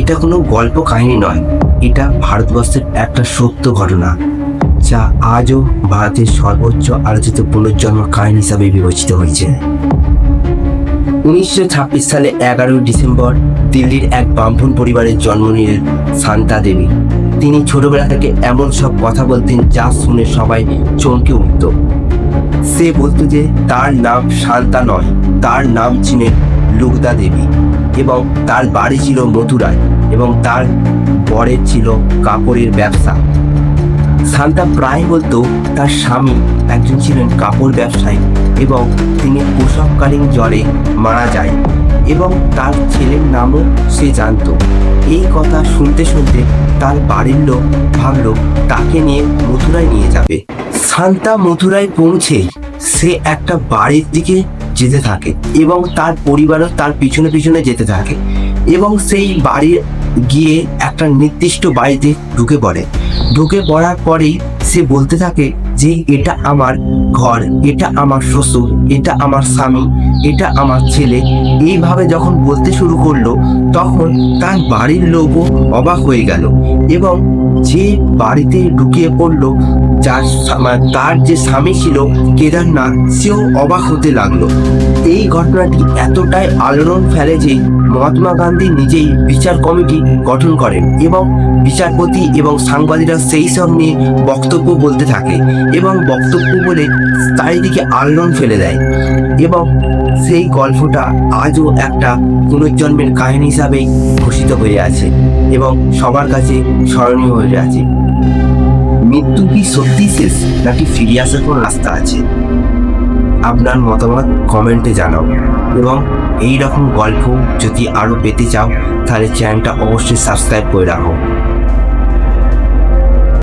এটা কোনো গল্প কাহিনী নয়। এটা ভারতবর্ষের একটা সত্য ঘটনা, যা আজও ভারতের সর্বোচ্চ আলোচিত পুনর্জন্ম কাহিনী হিসাবে বিবেচিত হয়েছে। উনিশশো ছাব্বিশ সালে এগারোই ডিসেম্বর দিল্লির এক ব্রাহ্মণ পরিবারের জন্ম নিলেন শান্তা দেবী। তিনি ছোটবেলা থেকে এমন সব কথা বলতেন যা শুনে সবাই চমকে উঠত। সে বলতো যে, তার নাম শান্তা নয়, তার নাম ছিলেন লুগদা দেবী। এবং তার বাড়ি ছিল মথুরায় এবং তার বরের ছিল কাপড়ের ব্যবসা। শান্তা প্রায় বলতো তার স্বামী একজন ছিলেন কাপড় ব্যবসায়ী এবং তিনি প্রসবকালীন জ্বরে মারা যায় এবং তার ছেলের নামও সে জানতো। এই কথা শুনতে শুনতে তার বাড়ির লোক ভাবলো, তাকে নিয়ে মথুরায় নিয়ে যাবে। শান্তা মথুরায় পৌঁছে সে একটা বাড়ির দিকে যেতে থাকে এবং তার পরিবারও তার পিছনে পিছনে যেতে থাকে এবং সেই বাড়ির গিয়ে একটা নির্দিষ্ট বাড়িতে ঢুকে পড়ে। ঢুকে পড়ার পরেই সে বলতে থাকে যে, এটা আমার ঘর, এটা আমার শ্বশুর, এটা আমার স্বামী, এটা আমার ছেলে। এইভাবে যখন বলতে শুরু করল, তখন তার বাড়ির লোকও অবাক হয়ে গেল এবং যে বাড়িতে ঢুকিয়ে পড়ল যার তার যে স্বামী ছিল কেদারনাথ, সেও অবাক হতে লাগল। এই ঘটনাটি এতটাই আলোড়ন ফেলে যে মহাত্মা গান্ধী নিজেই বিচার কমিটি গঠন করেন এবং বিচারপতি এবং সাংবাদিকরা সেই সব নিয়ে বক্তব্য বলতে থাকে এবং বক্তব্য বলে চারিদিকে আলোড়ন ফেলে দেয় এবং সেই গল্পটা আজও একটা পুনর্জন্মের কাহিনী হিসাবেই ঘোষিত হয়ে আছে এবং সবার কাছে স্মরণীয় হয়ে আছে। মৃত্যু কি সত্যি শেষ, নাকি ফিরে আসার কোনো রাস্তা আছে? আপনার মতামত কমেন্টে জানাও। এবং এই রকম গল্প যদি আরও পেতে চাও, তাহলে চ্যানেলটা অবশ্যই সাবস্ক্রাইব করে রাখো।